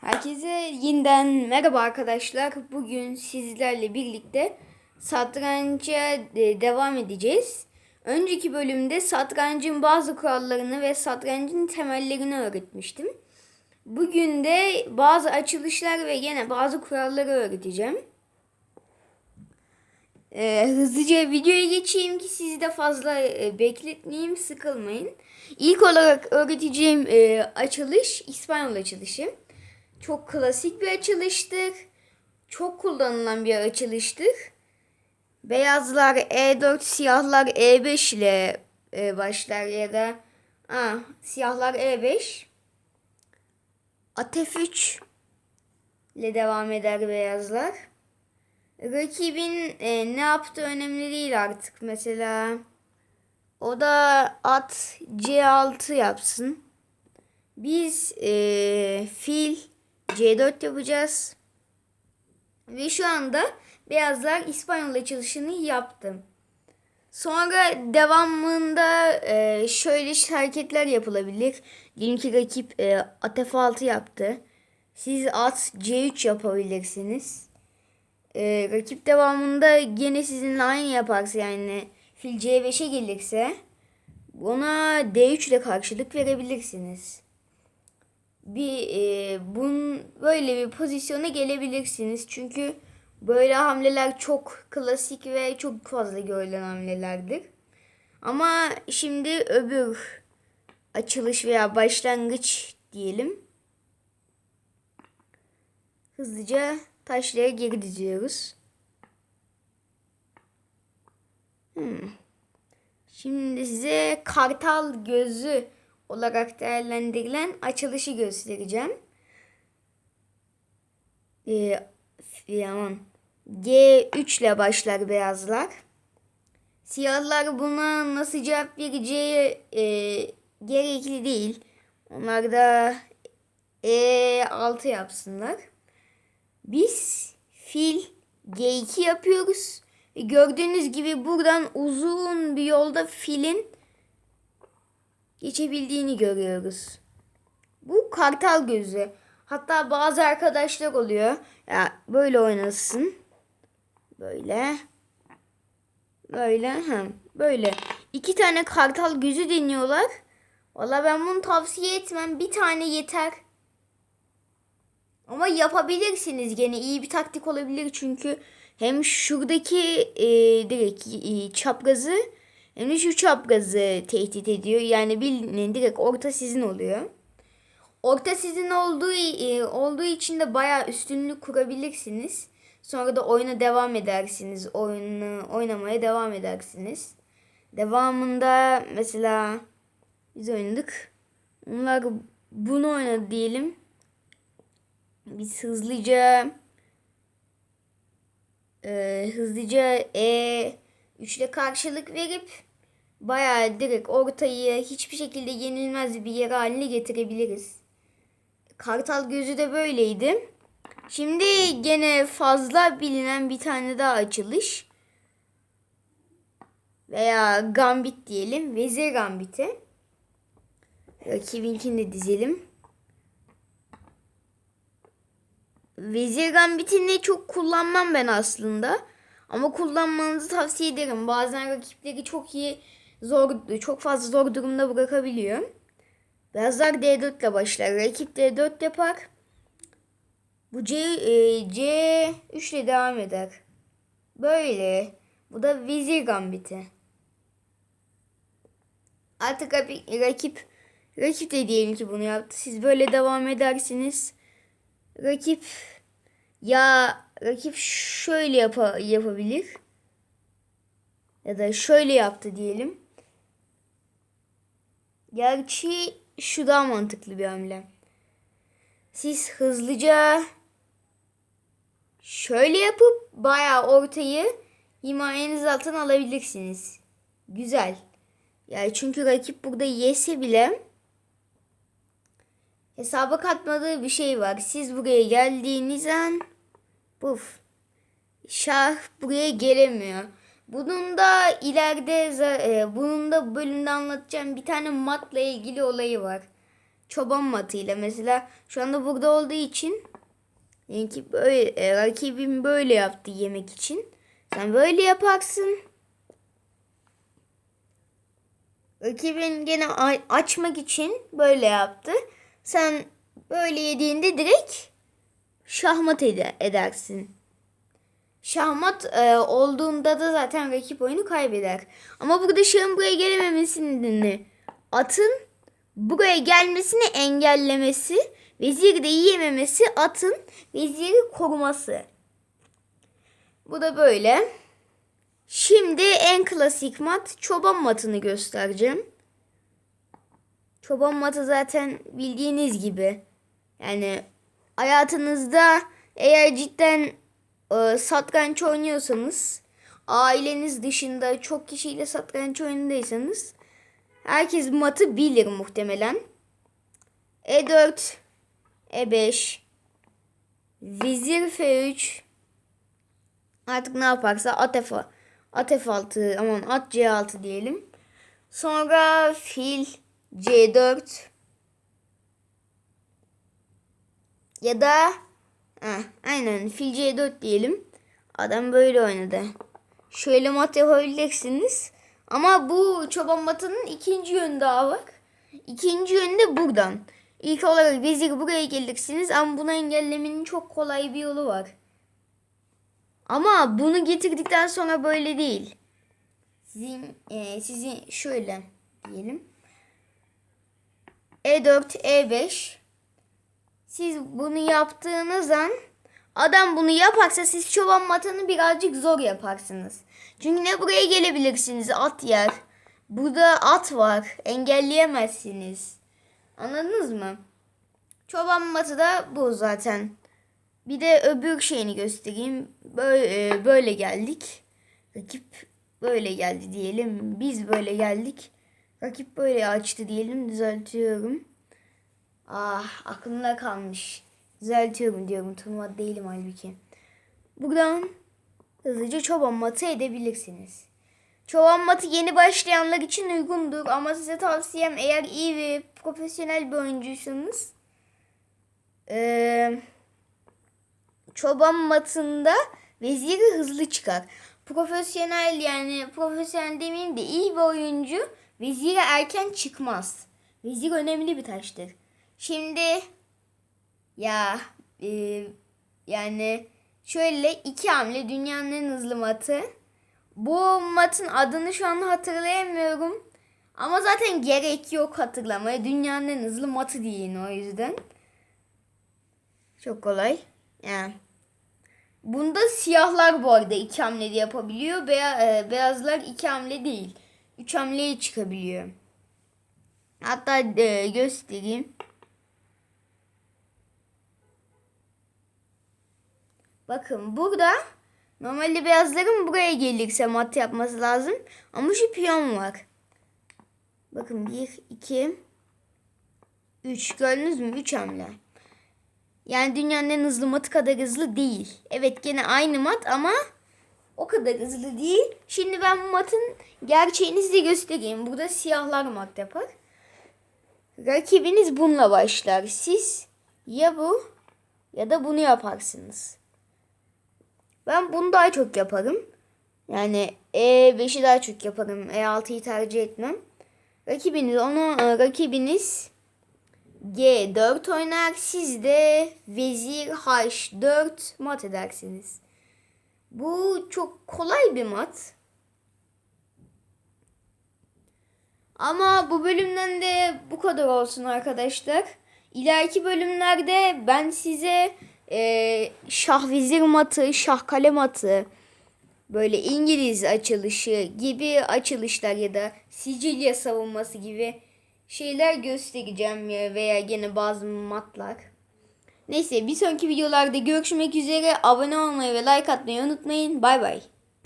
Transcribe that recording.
Herkese yeniden merhaba arkadaşlar. Bugün sizlerle birlikte satranca e, devam edeceğiz. Önceki bölümde satrancın bazı kurallarını ve satrancın temellerini öğretmiştim. Bugün de bazı açılışlar ve yine bazı kuralları öğreteceğim. Ee, hızlıca videoya geçeyim ki sizi de fazla e, bekletmeyeyim, sıkılmayın. İlk olarak öğreteceğim e, açılış İspanyol açılışı. Çok klasik bir açılıştır. Çok kullanılan bir açılıştır. Beyazlar E4, siyahlar E5 ile e, başlar ya da aa, siyahlar E5. At F3 ile devam eder beyazlar. Rakibin e, ne yaptığı önemli değil artık. Mesela o da at C6 yapsın. Biz e, fil C4 yapacağız. Ve şu anda beyazlar İspanyol açılışını yaptım. Sonra devamında e, şöyle hareketler yapılabilir. Diyelim ki rakip e, at F6 yaptı. Siz at C3 yapabilirsiniz. E, rakip devamında gene sizinle aynı yaparsa yani fil C5'e gelirse ona D3 ile karşılık verebilirsiniz bir e, bun böyle bir pozisyona gelebilirsiniz. Çünkü böyle hamleler çok klasik ve çok fazla görülen hamlelerdir. Ama şimdi öbür açılış veya başlangıç diyelim. Hızlıca taşlara geri diziyoruz. Hmm. Şimdi size kartal gözü olarak değerlendirilen açılışı göstereceğim. Ee, yaman. G3 ile başlar beyazlar. Siyahlar buna nasıl cevap vereceği e, gerekli değil. Onlar da E6 yapsınlar. Biz fil G2 yapıyoruz. Gördüğünüz gibi buradan uzun bir yolda filin geçebildiğini görüyoruz. Bu kartal gözü. Hatta bazı arkadaşlar oluyor. Ya böyle oynasın. Böyle. Böyle. Hem böyle. İki tane kartal gözü deniyorlar. Valla ben bunu tavsiye etmem. Bir tane yeter. Ama yapabilirsiniz gene iyi bir taktik olabilir çünkü hem şuradaki e, direkt e, çaprazı de şu çaprazı tehdit ediyor. Yani bildiğin direkt orta sizin oluyor. Orta sizin olduğu e, olduğu için de bayağı üstünlük kurabilirsiniz. Sonra da oyuna devam edersiniz. Oyunu oynamaya devam edersiniz. Devamında mesela biz oynadık. Onlar bunu oynadı diyelim. Biz hızlıca e, hızlıca E 3 ile karşılık verip bayağı direkt ortayı hiçbir şekilde yenilmez bir yer haline getirebiliriz. Kartal gözü de böyleydi. Şimdi gene fazla bilinen bir tane daha açılış. Veya gambit diyelim. Vezir gambiti. Rakibinkini de dizelim. Vezir gambitini çok kullanmam ben aslında. Ama kullanmanızı tavsiye ederim. Bazen rakipleri çok iyi zor çok fazla zor durumda bırakabiliyor. Beyazlar D4 ile başlar. Rakip D4 yapar. Bu C, e, C3 ile devam eder. Böyle. Bu da vezir gambiti. Artık rakip rakip de diyelim ki bunu yaptı. Siz böyle devam edersiniz. Rakip ya rakip şöyle yap yapabilir. Ya da şöyle yaptı diyelim. Gerçi şu daha mantıklı bir hamle. Siz hızlıca şöyle yapıp bayağı ortayı himayeniz altına alabilirsiniz. Güzel. Yani çünkü rakip burada yese bile hesaba katmadığı bir şey var. Siz buraya geldiğiniz an puf şah buraya gelemiyor. Bunun da ileride e, bunun da bölümde anlatacağım bir tane matla ilgili olayı var. çoban matıyla mesela şu anda burada olduğu için yani böyle e, rakibim böyle yaptı yemek için. Sen böyle yaparsın. Rakibin gene açmak için böyle yaptı. Sen böyle yediğinde direkt şahmat ede- edersin. Şahmat e, olduğunda da zaten rakip oyunu kaybeder. Ama burada şahın buraya gelememesinin nedeni atın buraya gelmesini engellemesi, veziri de yiyememesi atın veziri koruması. Bu da böyle. Şimdi en klasik mat çoban matını göstereceğim. Çoban matı zaten bildiğiniz gibi. Yani hayatınızda eğer cidden e, satranç oynuyorsanız, aileniz dışında çok kişiyle satranç oyundaysanız herkes matı bilir muhtemelen. E4, E5, Vezir F3, artık ne yaparsa at F, at F6, aman at C6 diyelim. Sonra fil C4 ya da Heh, aynen fil C4 diyelim. Adam böyle oynadı. Şöyle mat yapabilirsiniz. Ama bu çoban matının ikinci yönü daha var. İkinci yönü de buradan. İlk olarak vezir buraya gelirsiniz ama bunu engellemenin çok kolay bir yolu var. Ama bunu getirdikten sonra böyle değil. Sizin, e, sizin şöyle diyelim. E E4, E5. Siz bunu yaptığınız an adam bunu yaparsa siz çoban matını birazcık zor yaparsınız. Çünkü ne buraya gelebilirsiniz at yer. Burada at var. Engelleyemezsiniz. Anladınız mı? Çoban matı da bu zaten. Bir de öbür şeyini göstereyim. Böyle, böyle geldik. Rakip böyle geldi diyelim. Biz böyle geldik. Rakip böyle açtı diyelim. Düzeltiyorum. Ah aklımda kalmış. Düzeltiyorum diyorum. Turnuva değilim halbuki. Buradan hızlıca çoban matı edebilirsiniz. Çoban matı yeni başlayanlar için uygundur ama size tavsiyem eğer iyi ve profesyonel bir oyuncuysanız eee çoban matında veziri hızlı çıkar. Profesyonel yani profesyonel demeyeyim de iyi bir oyuncu veziri erken çıkmaz. Vezir önemli bir taştır. Şimdi ya e, yani şöyle iki hamle dünyanın en hızlı matı. Bu matın adını şu an hatırlayamıyorum. Ama zaten gerek yok hatırlamaya. Dünyanın en hızlı matı deyin o yüzden. Çok kolay. Yani. Bunda siyahlar bu arada iki hamlede yapabiliyor. Beya, e, beyazlar iki hamle değil. Üç hamleye çıkabiliyor. Hatta e, göstereyim. Bakın burada normalde beyazların buraya gelirse mat yapması lazım. Ama şu piyon var. Bakın 1, 2, 3 gördünüz mü? 3 hamle. Yani dünyanın en hızlı matı kadar hızlı değil. Evet gene aynı mat ama o kadar hızlı değil. Şimdi ben bu matın gerçeğini size göstereyim. Burada siyahlar mat yapar. Rakibiniz bununla başlar. Siz ya bu ya da bunu yaparsınız. Ben bunu daha çok yaparım. Yani E5'i daha çok yaparım. E6'yı tercih etmem. Rakibiniz onu rakibiniz G4 oynar. Siz de vezir H4 mat edersiniz. Bu çok kolay bir mat. Ama bu bölümden de bu kadar olsun arkadaşlar. İleriki bölümlerde ben size e, şah vezir matı, şah kale matı, böyle İngiliz açılışı gibi açılışlar ya da Sicilya savunması gibi şeyler göstereceğim ya veya gene bazı matlar. Neyse bir sonraki videolarda görüşmek üzere. Abone olmayı ve like atmayı unutmayın. Bay bay.